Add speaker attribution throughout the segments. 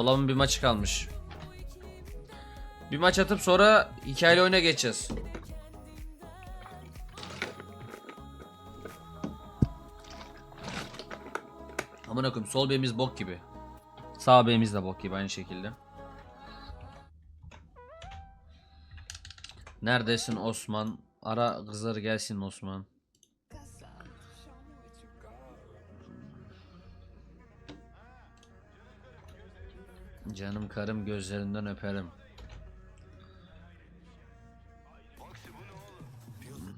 Speaker 1: Dolabın bir maçı kalmış. Bir maç atıp sonra hikayeli oyuna geçeceğiz. Amına koyayım sol beğimiz bok gibi. Sağ beğimiz de bok gibi aynı şekilde. Neredesin Osman? Ara kızları gelsin Osman. Canım karım gözlerinden öperim.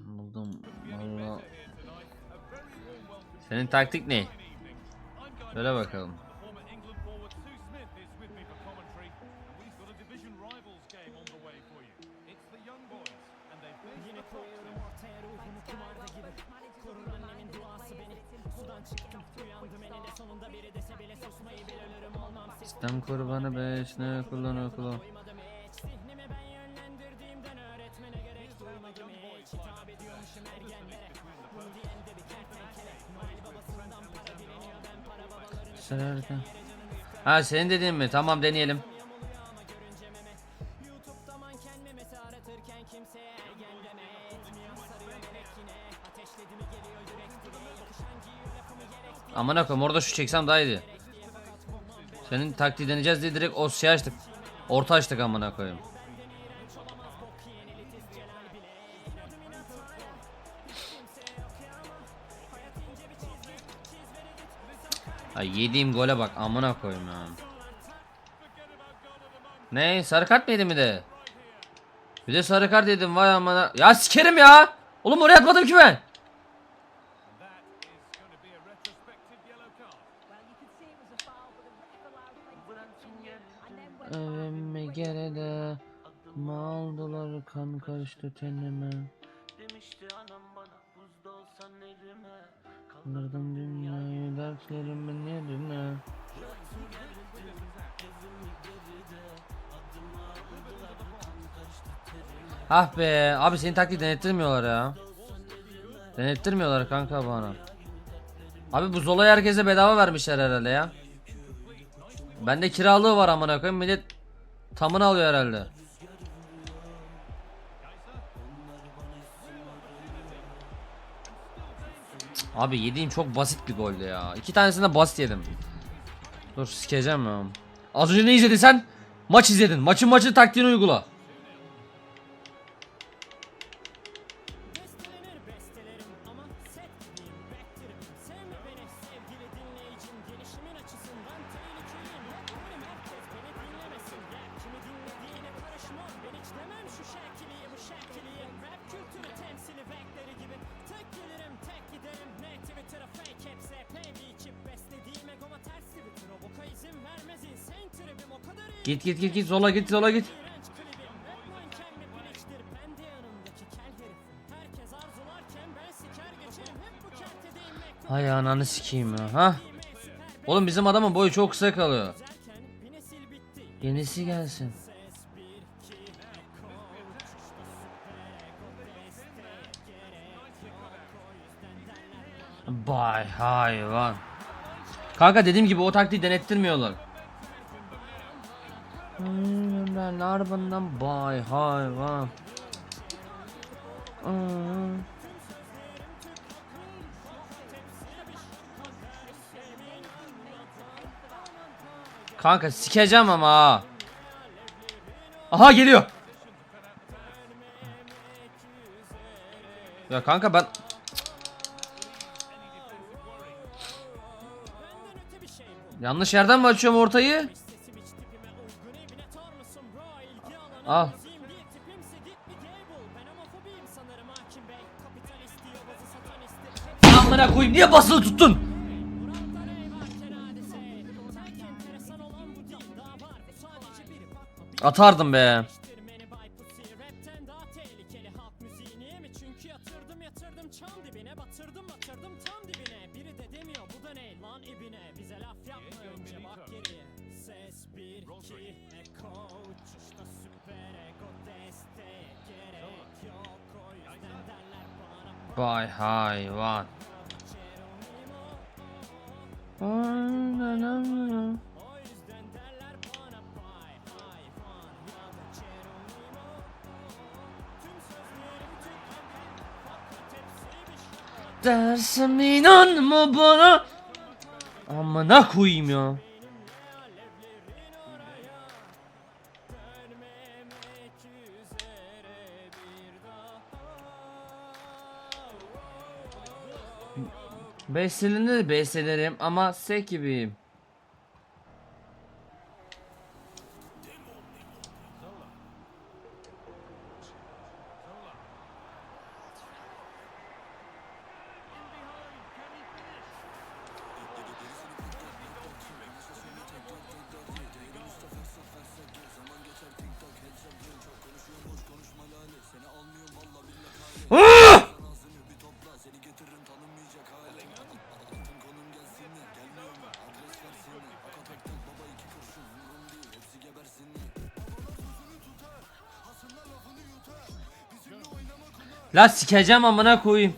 Speaker 1: Buldum valla. Senin taktik ne? Söyle bakalım.
Speaker 2: Korur annemin duası beni Sudan çıktım uyandım eninde sonunda biri dese bile susmayı bil ölürüm olmam
Speaker 1: Sistem kurbanı beş ne kullan.
Speaker 2: Hiç zihnimi ben yönlendirdiğimden öğretmene gerek duymadım hiç Hitap ediyormuşum ergenlere Bunu diyen de bir kertenkele Noel babasından para dileniyor ben para babalarını.
Speaker 1: Ha senin dediğin mi? Tamam deneyelim.
Speaker 2: kimseye ergen deme Etmiyor sarıyor melek yine
Speaker 1: Amına koyayım orada şu çeksem daha iyiydi. Senin taktiği deneyeceğiz diye direkt o şey açtık. Orta açtık amına koyayım. Ay yediğim gole bak amına koyayım ya. Ne sarı kart mı yedi mi de? Bir de sarı kart yedim vay amına. Ya sikerim ya. Oğlum oraya atmadım ki ben. Kan karıştı tenime.
Speaker 3: Demişti anam bana buzda olsan elime.
Speaker 1: Kaldırdım dünyayı dertlerimin yerine Ah be abi senin taktiği denettirmiyorlar ya. Denettirmiyorlar kanka bana Abi bu Zola'yı herkese bedava vermişler herhalde ya. Bende kiralığı var amına koyayım millet Tamını alıyor herhalde Abi yediğim çok basit bir goldü ya. İki tanesini de basit yedim. Dur sikeceğim ya. Az önce ne izledin sen? Maç izledin. Maçın maçı taktiğini uygula. Git git git git zola git zola git. Hay ananı sikeyim ya. Ha? Oğlum bizim adamın boyu çok kısa kalıyor. Yenisi gelsin. Bay hayvan. Kanka dediğim gibi o taktiği denettirmiyorlar. Ben bundan bay hayvan. Aa. Kanka sikeceğim ama ha. Aha geliyor. Ya kanka ben Yanlış yerden mi açıyorum ortayı?
Speaker 2: Satanisti
Speaker 1: Amına koyayım niye basılı tuttun?
Speaker 2: Muratlar eyvah
Speaker 1: Vay hayvan. Dersim inanma bana. Amına koyayım ya. Beslenir beslenerim ama sek gibiyim. La sikeceğim amına koyayım.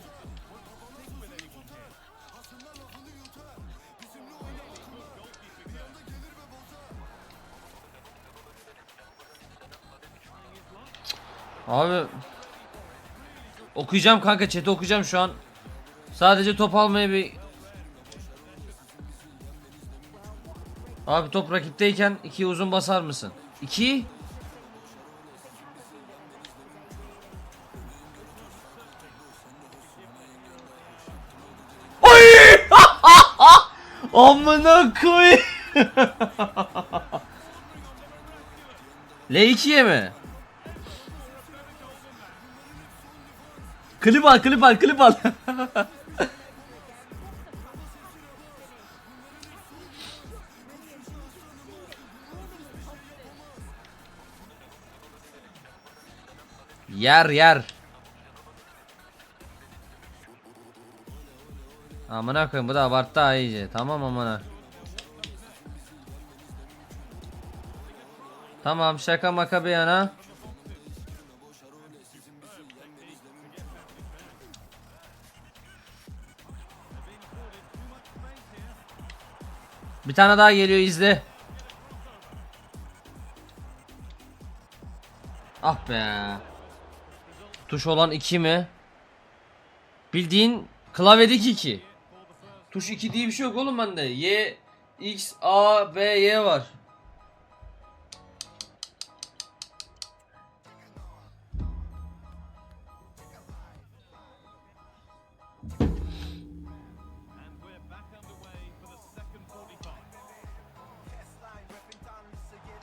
Speaker 1: Abi okuyacağım kanka chat'i okuyacağım şu an. Sadece top almaya bir Abi top rakipteyken iki uzun basar mısın? İki Amına koy. L2'ye mi? Klip al, klip al, klip al. yer yer. Amına koyayım bu da abarttı ha iyice. Tamam amına. Tamam şaka maka bir yana. Bir tane daha geliyor izle. Ah be. Tuş olan 2 mi? Bildiğin klavyedeki 2. Tuş 2 diye bir şey yok oğlum bende. Y, X, A, B, Y var.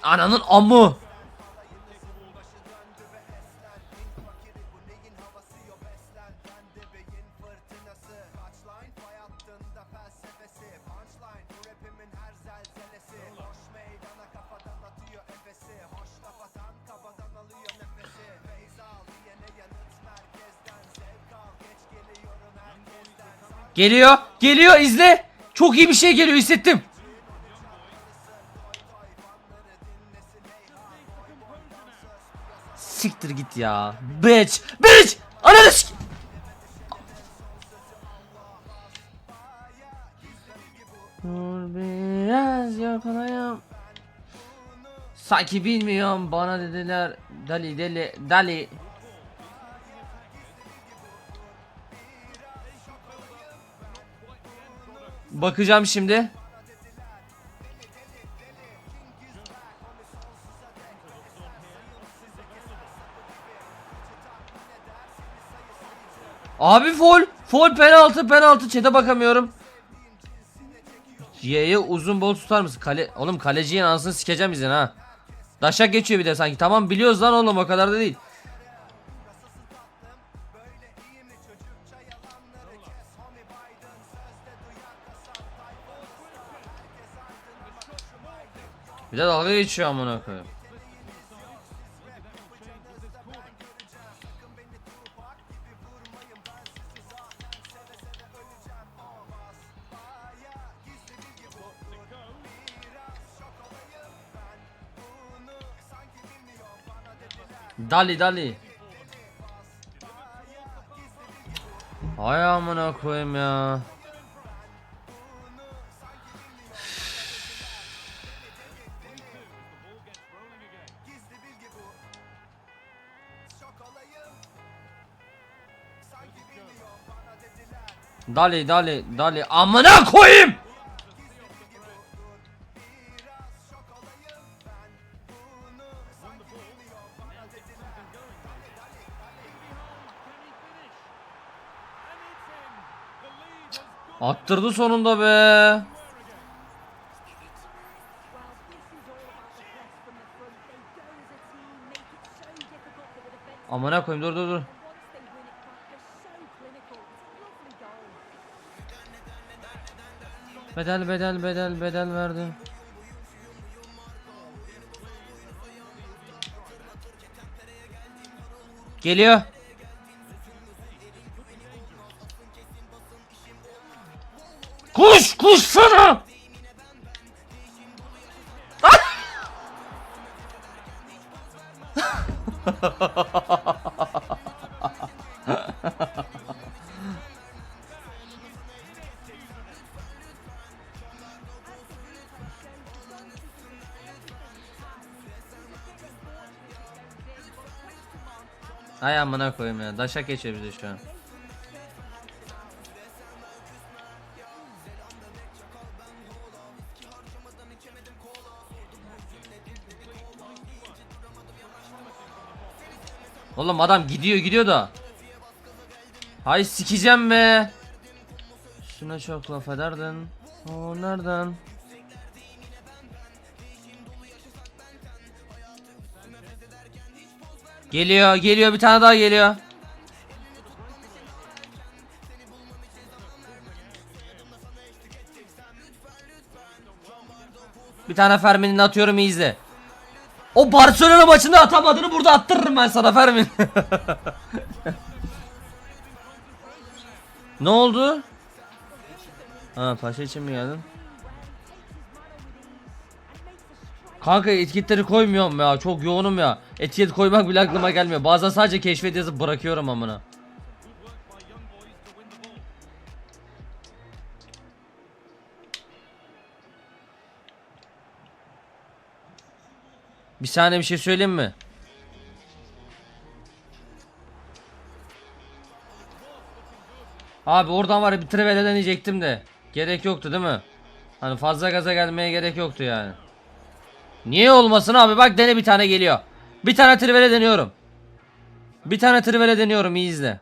Speaker 4: And we're
Speaker 1: Geliyor, geliyor izle. Çok iyi bir şey geliyor hissettim. Siktir git ya. Bitch. Bitch. Ananı sik- biraz yakalayam. Sanki bilmiyorum bana dediler dali deli dali. Bakacağım şimdi. Abi full full penaltı penaltı çete bakamıyorum. Y'ye uzun bol tutar mısın? Kale oğlum kaleciye anasını sikeceğim bizden ha. Daşak geçiyor bir de sanki. Tamam biliyoruz lan oğlum o kadar da değil. Bir de dalga geçiyor amına koyayım. Dali dali. Ay amına koyayım ya. Dali dali dali amına koyayım. Attırdı sonunda be. Amına koyayım dur dur dur. Bedel bedel bedel bedel verdim. Geliyor. Koş koş sana. Hay amına koyayım ya. Daşak geçiyor bize şu an. Oğlum adam gidiyor gidiyor da. Hay sikeceğim be. Şuna çok laf ederdin. O nereden? Geliyor geliyor bir tane daha geliyor. Bir tane Fermin'ini atıyorum iyi izle. O Barcelona maçında atamadığını burada attırırım ben sana Fermin. ne oldu? Ha paşa için mi geldin? Kanka etiketleri koymuyorum ya. Çok yoğunum ya. Etiket koymak bile aklıma gelmiyor. Bazen sadece keşfet yazıp bırakıyorum amına. Bir saniye bir şey söyleyeyim mi? Abi oradan var ya bir trivela deneyecektim de. Gerek yoktu değil mi? Hani fazla gaza gelmeye gerek yoktu yani Niye olmasın abi bak dene bir tane geliyor. Bir tane trivele deniyorum. Bir tane trivele deniyorum iyi izle.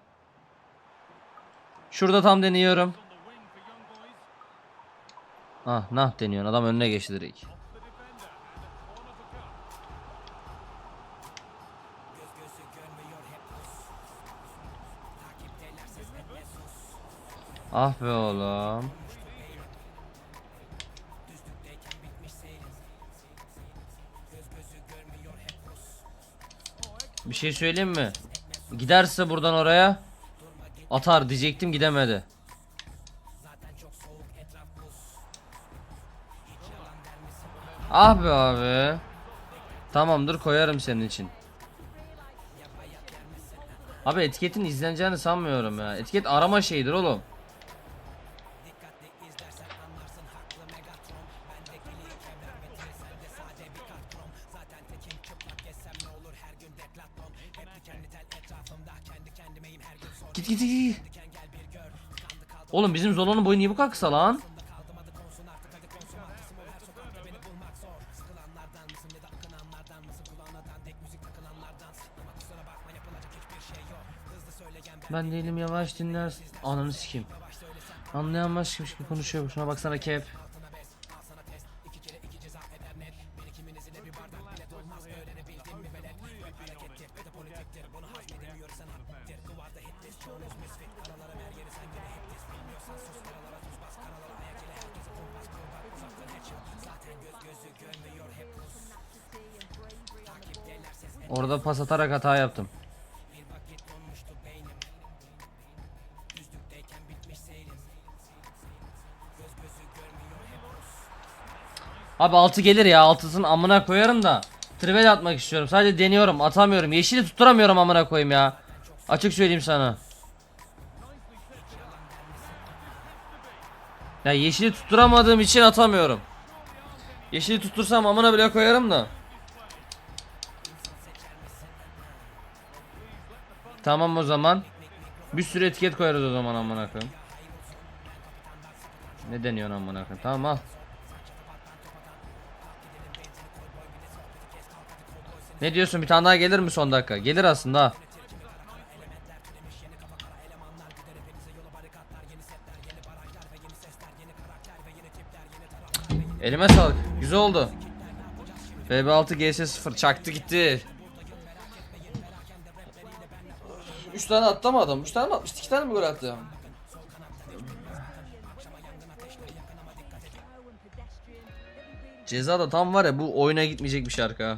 Speaker 1: Şurada tam deniyorum. Ah nah deniyorsun adam önüne geçti direkt. Ah be oğlum. Bir şey söyleyeyim mi? Giderse buradan oraya atar diyecektim gidemedi. Ah be abi. Tamamdır koyarım senin için. Abi etiketin izleneceğini sanmıyorum ya. Etiket arama şeyidir oğlum. Git git git. Oğlum bizim Zolo'nun boyu niye bu kadar lan? Ben değilim yavaş dinlersin. Ananı sikeyim. Anlayan başka bir konuşuyor. Şuna baksana kep. Orada pas atarak hata yaptım. Abi 6 gelir ya altısını amına koyarım da Trivel atmak istiyorum. Sadece deniyorum atamıyorum. Yeşili tutturamıyorum amına koyayım ya. Açık söyleyeyim sana. Ya yeşili tutturamadığım için atamıyorum. Yeşili tuttursam amına bile koyarım da Tamam o zaman Bir sürü etiket koyarız o zaman amına koyayım Ne deniyorsun amına koyayım? Tamam al. Ne diyorsun bir tane daha gelir mi son dakika? Gelir aslında. Elime sağlık. Güzel oldu. FB6 GS0 çaktı gitti. 3 tane attı mı adam? 3 tane mi atmıştı? 2 tane mi gol attı? Ceza da tam var ya bu oyuna gitmeyecek bir şarkı ha.